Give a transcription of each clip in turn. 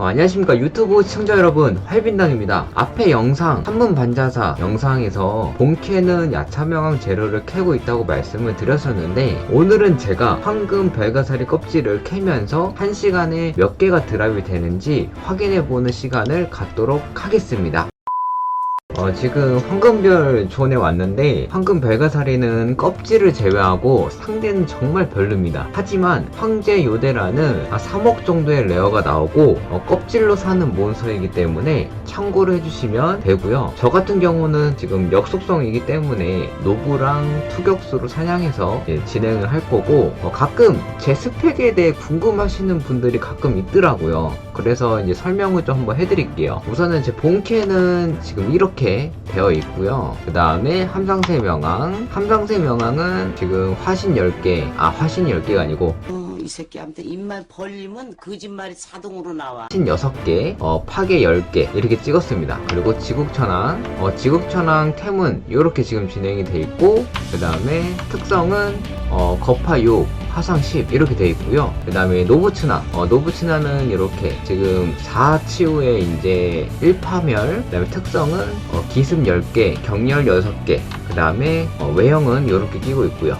어, 안녕하십니까. 유튜브 시청자 여러분 활빈당입니다. 앞에 영상 한문 반자사 영상에서 본캐는 야차명왕 재료를 캐고 있다고 말씀을 드렸었는데 오늘은 제가 황금 별가사리 껍질을 캐면서 한시간에 몇 개가 드랍이 되는지 확인해보는 시간을 갖도록 하겠습니다 어, 지금 황금별 존에 왔는데 황금 별가사리는 껍질을 제외하고 상대는 정말 별로입니다. 하지만 황제 요데라는 아 3억 정도의 레어가 나오고 어, 껍질로 사는 몬스터이기 때문에 참고를 해주시면 되고요. 저 같은 경우는 지금 역속성이기 때문에 노브랑 투격수로 사냥해서 예, 진행을 할 거고 어, 가끔 제 스펙에 대해 궁금하시는 분들이 가끔 있더라고요. 그래서 이제 설명을 좀 한번 해드릴게요. 우선은 제 본캐는 지금 이렇게 되어 있고요. 그 다음에 함상세 명왕. 함상세 명왕은 지금 화신 10개, 아, 화신이 10개가 아니고 어, 이 새끼한테 입만 벌리면 거짓말이 자동으로 나와. 화신 6개, 어, 파괴 10개 이렇게 찍었습니다. 그리고 지국천왕, 어, 지국천왕 템은 이렇게 지금 진행이 돼 있고 그 다음에 특성은 어, 거파 6, 화상 10 이렇게 돼 있고요. 그 다음에 노부츠나, 어, 노부츠나는 이렇게 지금 4치우에 이제 1파멸, 그 다음에 특성은 어, 기습 10개, 경렬 6개, 그 다음에 어, 외형은 이렇게 끼고 있고요.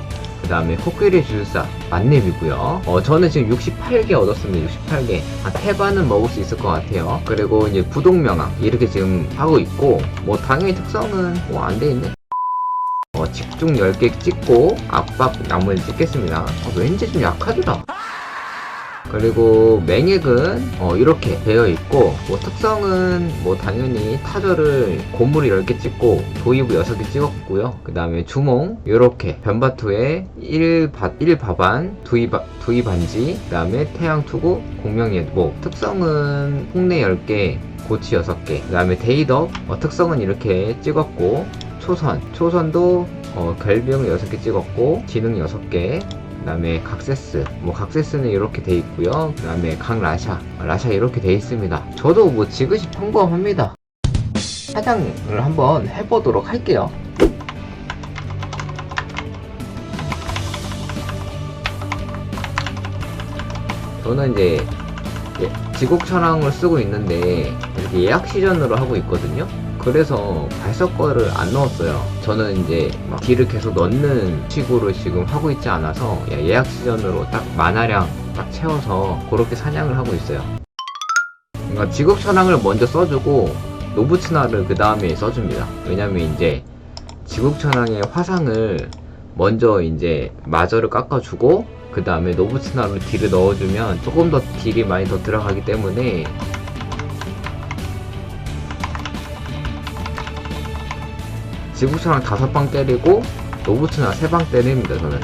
그 다음에 코끼리 주술사 만렙이고요. 어, 저는 지금 68개 얻었습니다. 68개. 한 태반은 먹을 수 있을 것 같아요. 그리고 이제 부동명왕 이렇게 지금 하고 있고 뭐 당연히 특성은 뭐 안 돼 있네. 어, 집중 10개 찍고 압박 나무를 찍겠습니다. 어, 왠지 좀 약하더라. 그리고 맹액은 어, 이렇게 되어 있고 뭐 특성은 뭐 당연히 타저를 고무를 10개 찍고 도이브 6개 찍었고요. 그 다음에 주몽 이렇게 변바투에 1바, 1바반 두이바, 두이반지 그 다음에 태양투구 공명예보 특성은 홍내 10개 고치 6개 그 다음에 데이덕 어, 특성은 이렇게 찍었고 초선 초선도 어, 결병 6개 찍었고 지능 6개 그 다음에 각세스. 뭐 각세스는 이렇게 돼 있고요. 그 다음에 각 라샤. 라샤 이렇게 돼 있습니다. 저도 뭐 지그시 평범합니다. 사냥을 한번 해보도록 할게요. 저는 이제 예, 지곡천왕을 쓰고 있는데 이렇게 예약 시전으로 하고 있거든요. 그래서 발석 거를 안 넣었어요. 저는 이제 막 딜을 계속 넣는 식으로 지금 하고 있지 않아서 예, 예약 시전으로 딱 만화량 딱 채워서 그렇게 사냥을 하고 있어요. 그러니까 지곡천왕을 먼저 써주고 노부츠나를 그 다음에 써줍니다. 왜냐면 이제 지국 천왕의 화상을 먼저 이제 마저를 깎아주고 그 다음에 노부츠나로 딜을 넣어주면 조금 더 딜이 많이 더 들어가기 때문에 지국천왕 다섯 방 때리고 노부츠나 세 방 때립니다 저는.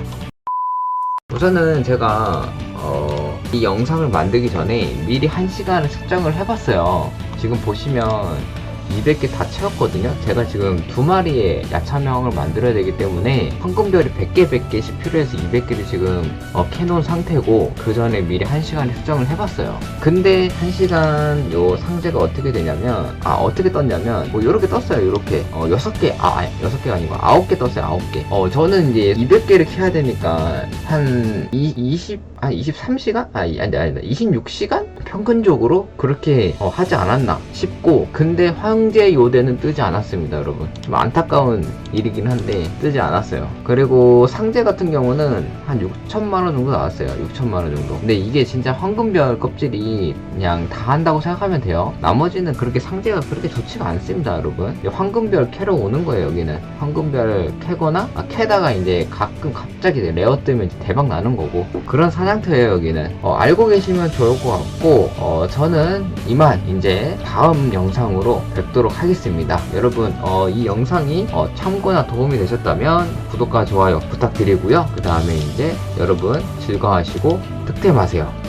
우선은 제가 어, 이 영상을 만들기 전에 미리 한시간을 측정을 해봤어요. 지금 보시면 200개 다 채웠거든요. 제가 지금 두 마리의 야차명을 만들어야 되기 때문에 황금별이 100개, 100개씩 필요해서 200개를 지금 어, 캐놓은 상태고 그 전에 미리 1시간에 수정을 해봤어요. 근데 1시간 요 상자가 어떻게 되냐면 아 어떻게 떴냐면 뭐 이렇게 떴어요. 이렇게 어 6개 아 아니 6개가 아니고 9개 떴어요. 9개. 어 저는 이제 200개를 캐야 되니까 한 20, 한 23시간? 아니 아니 아니 26시간? 평균적으로 그렇게 어, 하지 않았나 싶고 근데 황제 요대는 뜨지 않았습니다 여러분. 좀 안타까운 일이긴 한데 뜨지 않았어요. 그리고 상제 같은 경우는 한 6천만원 정도 나왔어요. 6천만원 정도. 근데 이게 진짜 황금별 껍질이 그냥 다 한다고 생각하면 돼요. 나머지는 그렇게 상제가 그렇게 좋지가 않습니다 여러분. 황금별 캐러 오는 거예요 여기는. 황금별 캐거나 아, 캐다가 이제 가끔 갑자기 레어 뜨면 대박 나는 거고. 그런 사냥터예요 여기는. 어, 알고 계시면 좋을 것 같고 어, 저는 이만 이제 다음 영상으로 뵙도록 하겠습니다. 여러분 어, 이 영상이 어, 참고나 도움이 되셨다면 구독과 좋아요 부탁드리고요. 그 다음에 이제 여러분 즐거워하시고 득템하세요